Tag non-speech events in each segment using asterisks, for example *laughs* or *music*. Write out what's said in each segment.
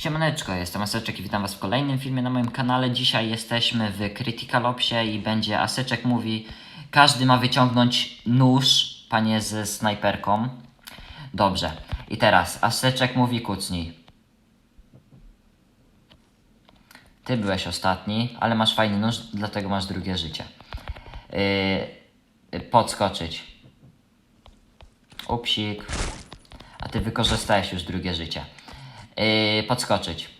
Siemaneczko, jestem Aseczek i witam Was w kolejnym filmie na moim kanale. Dzisiaj jesteśmy w Critical Opsie i będzie Aseczek mówi Każdy ma wyciągnąć nóż, panie ze snajperką. Dobrze. I teraz Aseczek mówi kucnij. Ty byłeś ostatni, ale masz fajny nóż, dlatego masz drugie życie. Yy, podskoczyć. Upsik. A ty wykorzystałeś już drugie życie. Yy, podskoczyć.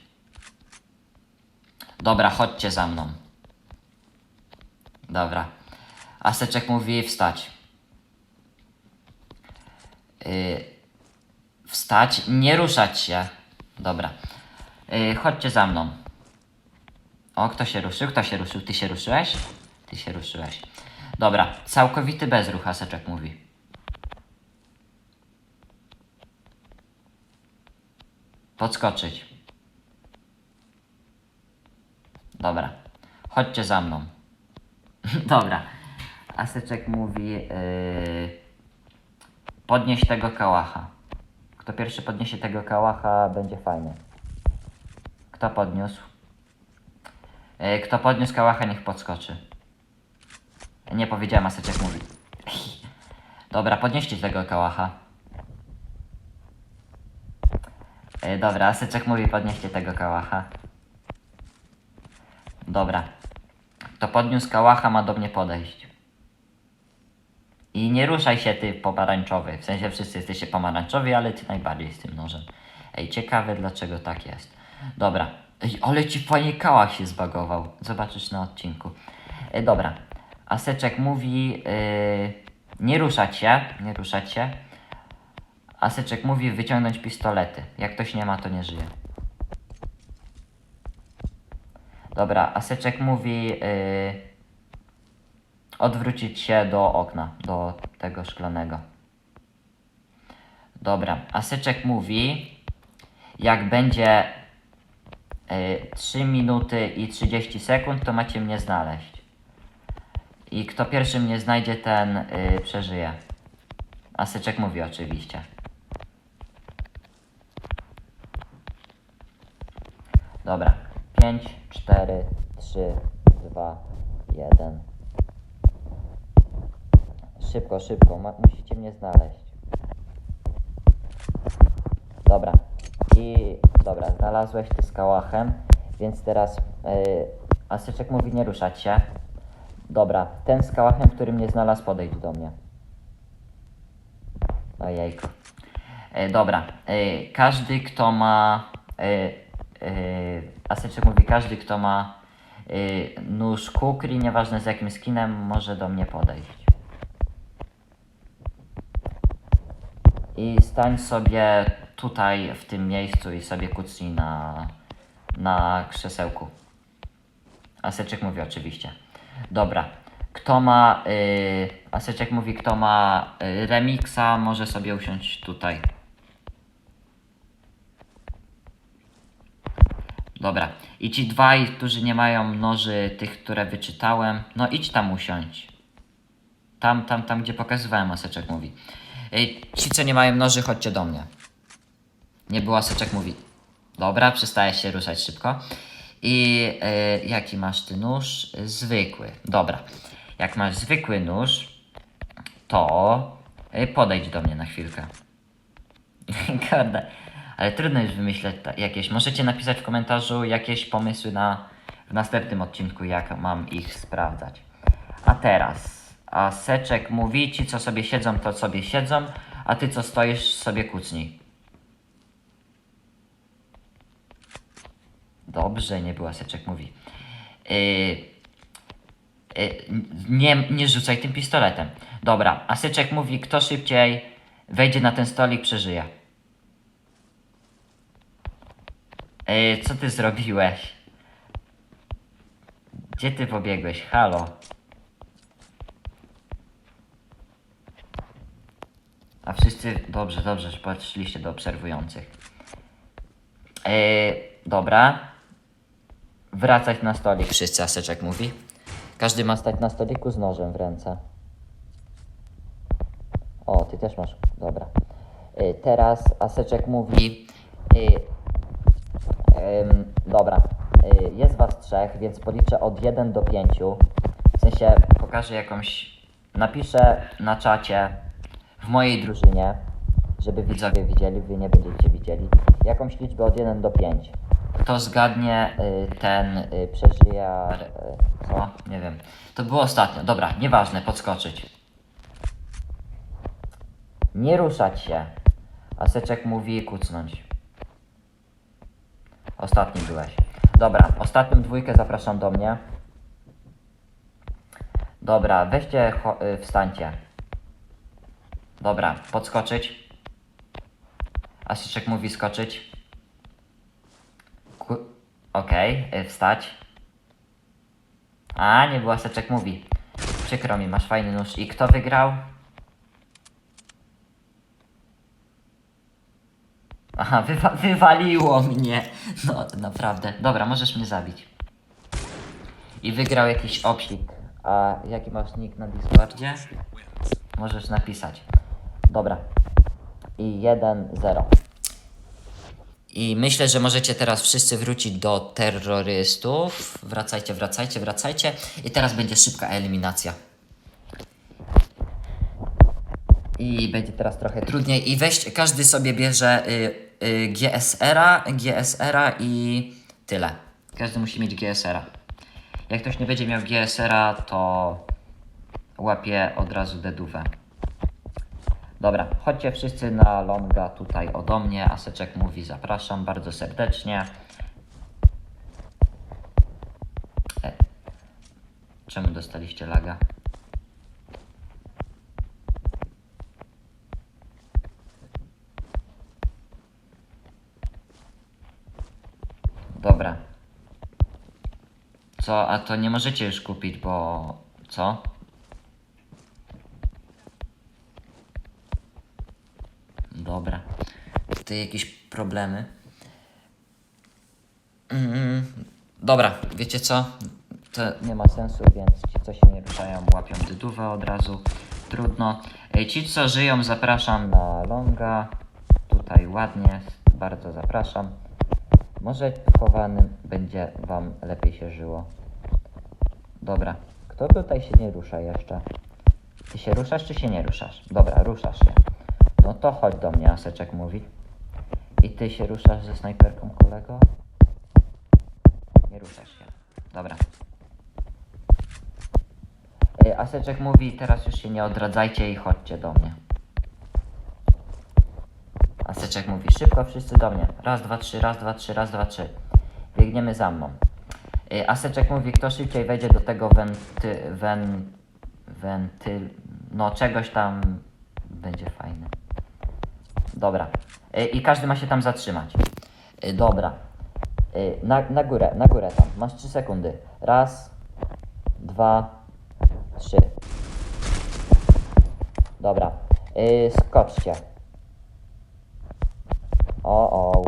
Dobra, chodźcie za mną. Dobra. Aseczek mówi wstać. Yy, wstać, nie ruszać się. Dobra. Yy, chodźcie za mną. O, kto się ruszył? Kto się ruszył? Ty się ruszyłeś? Ty się ruszyłeś. Dobra, całkowity bezruch, Aseczek mówi. Podskoczyć. Dobra. Chodźcie za mną. *laughs* Dobra. Aseczek mówi yy, podnieś tego kałacha. Kto pierwszy podniesie tego kałacha, będzie fajnie. Kto podniósł? Yy, kto podniósł kałacha, niech podskoczy. Nie powiedziałem, Aseczek mówi. *laughs* Dobra, podnieście tego kałacha. E, dobra, Aseczek mówi podnieście tego kałacha. Dobra. To podniósł kałacha, ma do mnie podejść. I nie ruszaj się ty pomarańczowy. W sensie wszyscy jesteście pomarańczowi, ale ty najbardziej z tym nożem. Ej, ciekawe dlaczego tak jest. Dobra. Ej, ale ci fajnie kałach się zbagował. Zobaczysz na odcinku. E, dobra. Aseczek mówi yy, nie ruszać się, nie ruszać się. Aseczek mówi wyciągnąć pistolety. Jak ktoś nie ma, to nie żyje. Dobra, Aseczek mówi yy, odwrócić się do okna, do tego szklanego. Dobra, Aseczek mówi jak będzie yy, 3 minuty i 30 sekund, to macie mnie znaleźć. I kto pierwszy mnie znajdzie, ten yy, przeżyje. Aseczek mówi oczywiście. Dobra. 5, 4, 3, 2, 1. Szybko, szybko. Ma musicie mnie znaleźć. Dobra. I dobra, znalazłeś ty z kałachem, więc teraz yy, Asyczek mówi nie ruszać się. Dobra, ten z kałachem, który mnie znalazł, podejdź do mnie. Ojejku. E, dobra, e, każdy kto ma. E, Aseczek mówi, każdy kto ma e, nóż kukri, nieważne z jakim skinem, może do mnie podejść. I stań sobie tutaj w tym miejscu i sobie kucnij na, na krzesełku. Aseczek mówi oczywiście. Dobra. Kto ma. Yy, Aseczek mówi, kto ma yy, remiksa, może sobie usiąść tutaj. Dobra. I ci dwaj, którzy nie mają noży tych, które wyczytałem, no idź tam usiąść. Tam, tam, tam, gdzie pokazywałem, Aseczek mówi. Yy, ci, co nie mają noży, chodźcie do mnie. Nie było, Aseczek mówi. Dobra, przestaje się ruszać szybko. I y, jaki masz ty nóż? Zwykły. Dobra. Jak masz zwykły nóż, to y, podejdź do mnie na chwilkę. *laughs* Kurde. Ale trudno już wymyśleć jakieś. Możecie napisać w komentarzu jakieś pomysły na w następnym odcinku, jak mam ich sprawdzać. A teraz. A Seczek mówi ci, co sobie siedzą, to sobie siedzą, a ty, co stoisz, sobie kucnij. Dobrze, nie była Seczek mówi. Yy, nie, nie rzucaj tym pistoletem. Dobra, a Seczek mówi, kto szybciej wejdzie na ten stolik, przeżyje. Yy, co ty zrobiłeś? Gdzie ty pobiegłeś? Halo? A wszyscy, dobrze, dobrze, że patrzyliście do obserwujących. Yy, dobra. Wracać na stolik. Wszyscy, Aseczek mówi. Każdy ma stać na stoliku z nożem w ręce. O, ty też masz. Dobra. Y, teraz Aseczek mówi. Dobra, y, jest was trzech, więc policzę od 1 do 5. W sensie pokażę jakąś. Napiszę na czacie w mojej drużynie, żeby widzowie widzieli, wy nie będziecie widzieli. Jakąś liczbę od 1 do 5. Kto zgadnie, y, ten y, przeżyje. Co? Nie wiem. To było ostatnio. Dobra, nieważne, podskoczyć. Nie ruszać się. A Seczek mówi kucnąć. Ostatni byłeś. Dobra, ostatnią dwójkę zapraszam do mnie. Dobra, weźcie, y, wstańcie. Dobra, podskoczyć. Asyczek mówi skoczyć. Ku- Okej, y, wstać. A, nie było Asyczek mówi. Przykro mi, masz fajny nóż. I kto wygrał? Aha, wywa wywaliło mnie. No, naprawdę. Dobra, możesz mnie zabić. I wygrał jakiś obsik. A jaki masz nick na Discordzie? Możesz napisać. Dobra. I 1-0. I myślę, że możecie teraz wszyscy wrócić do terrorystów. Wracajcie, wracajcie, wracajcie. I teraz będzie szybka eliminacja. I będzie teraz trochę trudniej. I weź, każdy sobie bierze y, y, GSR-a, GSR-a i tyle. Każdy musi mieć GSR-a. Jak ktoś nie będzie miał GSR-a, to łapie od razu dedówę. Dobra, chodźcie wszyscy na longa tutaj ode mnie. Aseczek mówi zapraszam bardzo serdecznie. E, czemu dostaliście laga? Dobra. Co? A to nie możecie już kupić, bo... Co? Dobra. Tutaj jakieś problemy. Mm, dobra, wiecie co? To nie ma sensu, więc ci, co się nie ruszają, łapią dydówę od razu. Trudno. Ci, co żyją, zapraszam na longa. Tutaj ładnie, bardzo zapraszam. Może chowanym będzie Wam lepiej się żyło. Dobra. Kto tutaj się nie rusza jeszcze? Ty się ruszasz, czy się nie ruszasz? Dobra, ruszasz się. No to chodź do mnie, Aseczek mówi. I ty się ruszasz ze snajperką, kolego? Nie ruszasz się. Dobra. Y, Aseczek mówi, teraz już się nie odradzajcie i chodźcie do mnie. Aseczek mówi, szybko wszyscy do mnie. Raz, dwa, trzy, raz, dwa, trzy, raz, dwa, trzy. Biegniemy za mną. Y, Aseczek mówi, kto szybciej wejdzie do tego wenty... wen... wentyl... no czegoś tam będzie fajne. Dobra. Y, I każdy ma się tam zatrzymać. Y, Dobra. Na, na górę, na górę tam. Masz 3 sekundy. Raz, dwa, trzy. Dobra. Skoczcie. O, o.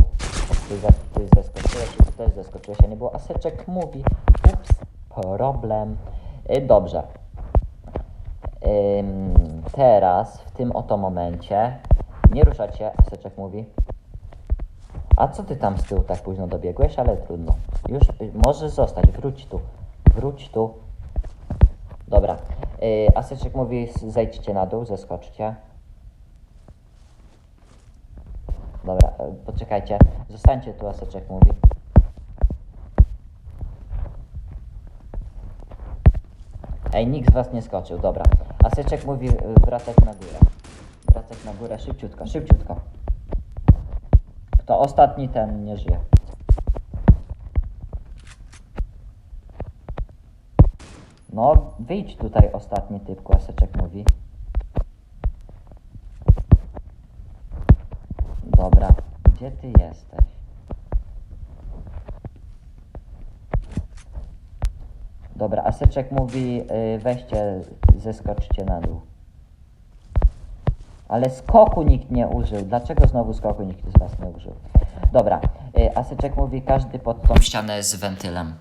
Ty, za, ty ty też zeskoczyłeś, a nie było. Aseczek mówi. Ups, problem. Y, Dobrze. Ym, teraz, w tym oto momencie, nie ruszać się, Aseczek mówi. A co ty tam z tyłu tak późno dobiegłeś? Ale trudno. Już y, możesz zostać, wróć tu. Wróć tu. Dobra. Yy, Aseczek mówi, zejdźcie na dół, zeskoczcie. Dobra, y, poczekajcie. Zostańcie tu, Aseczek mówi. Ej, nikt z was nie skoczył, dobra. Aseczek mówi y, wracać na górę. Wracać na górę, szybciutko, szybciutko. Kto ostatni, ten nie żyje. No, wyjdź tutaj ostatni typ, Kłaseczek mówi. Dobra, gdzie ty jesteś? Dobra, Aseczek mówi, y, weźcie, zeskoczcie na dół. Ale skoku nikt nie użył. Dlaczego znowu skoku nikt z was nie użył? Dobra, y, Aseczek mówi, każdy pod tą ścianę z wentylem.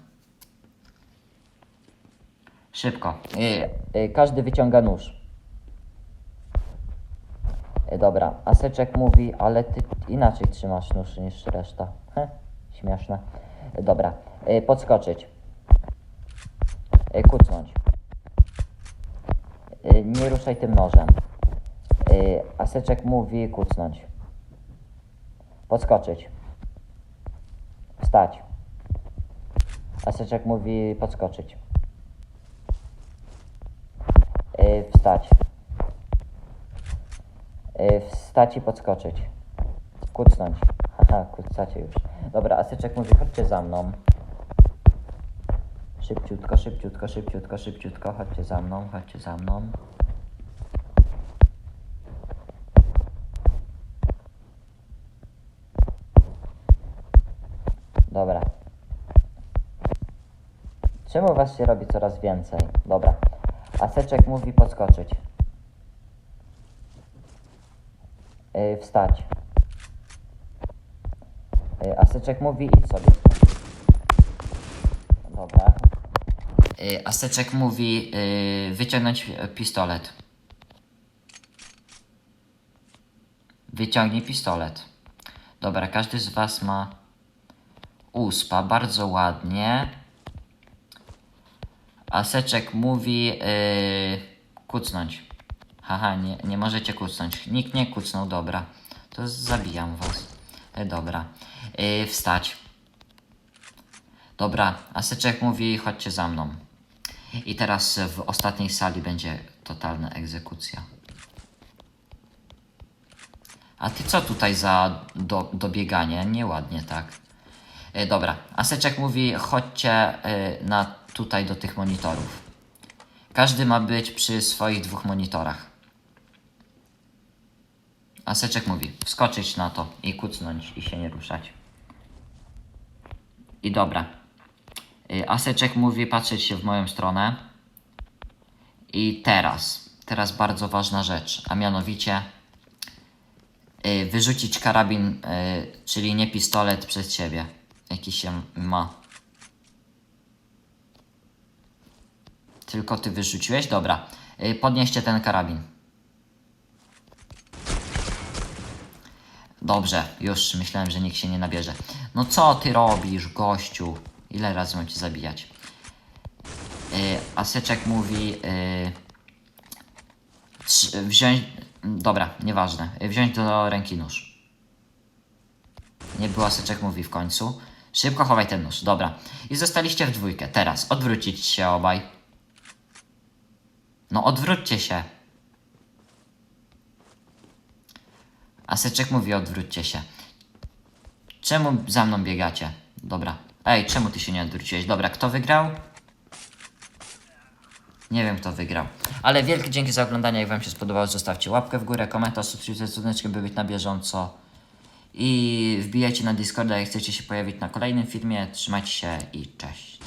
Szybko. Y, y, każdy wyciąga nóż. Y, dobra, Aseczek mówi, ale ty inaczej trzymasz nóż niż reszta. Heh. Śmieszne. Dobra. Y, podskoczyć. Kucnąć. Nie ruszaj tym nożem. Aseczek mówi kucnąć. Podskoczyć. Wstać. Aseczek mówi podskoczyć. Wstać. Y, wstać i podskoczyć. Kucnąć. Haha, kucacie już. Dobra, Asyczek mówi, chodźcie za mną. Szybciutko, szybciutko, szybciutko, szybciutko, chodźcie za mną, chodźcie za mną. Dobra. Czemu was się robi coraz więcej? Dobra. Aseczek mówi podskoczyć. Yy, wstać. Yy, Aseczek mówi idź sobie. Dobra. Yy, Aseczek mówi wyciągnąć e, pistolet. Wyciągnij pistolet. Dobra, każdy z was ma uspa, bardzo ładnie. Aseczek mówi yy, kucnąć. Haha, nie, nie możecie kucnąć. Nikt nie kucnął, dobra. To zabijam was. E, dobra. Yy, wstać. Dobra, Aseczek mówi chodźcie za mną. I teraz w ostatniej sali będzie totalna egzekucja. A ty co tutaj za do, dobieganie? Nieładnie, tak. E, dobra, Aseczek mówi, chodźcie e, na tutaj do tych monitorów. Każdy ma być przy swoich dwóch monitorach. Aseczek mówi, wskoczyć na to i kucnąć i się nie ruszać. I dobra. Y, Aseczek mówi patrzeć się w moją stronę. I teraz, teraz bardzo ważna rzecz, a mianowicie y, wyrzucić karabin, y, czyli nie pistolet przed siebie, jaki się ma. Tylko ty wyrzuciłeś? Dobra. Podnieście ten karabin. Dobrze, już myślałem, że nikt się nie nabierze. No co ty robisz, gościu? Ile razy mam cię zabijać? Yy, Aseczek mówi... Yy, wziąć... Dobra, nieważne. Yy, Wziąć do ręki nóż. Nie było Aseczek mówi w końcu. Szybko chowaj ten nóż, dobra. I zostaliście w dwójkę. Teraz odwrócić się obaj. No odwróćcie się. Aseczek mówi odwróćcie się. Czemu za mną biegacie? Dobra. Ej, czemu ty się nie odwróciłeś? Dobra, kto wygrał? Nie wiem, kto wygrał. Ale wielkie dzięki za oglądanie. Jak wam się spodobało, zostawcie łapkę w górę, komentarz, subskrypcję z by być na bieżąco. I wbijajcie na Discorda, jak chcecie się pojawić na kolejnym filmie. Trzymajcie się i cześć.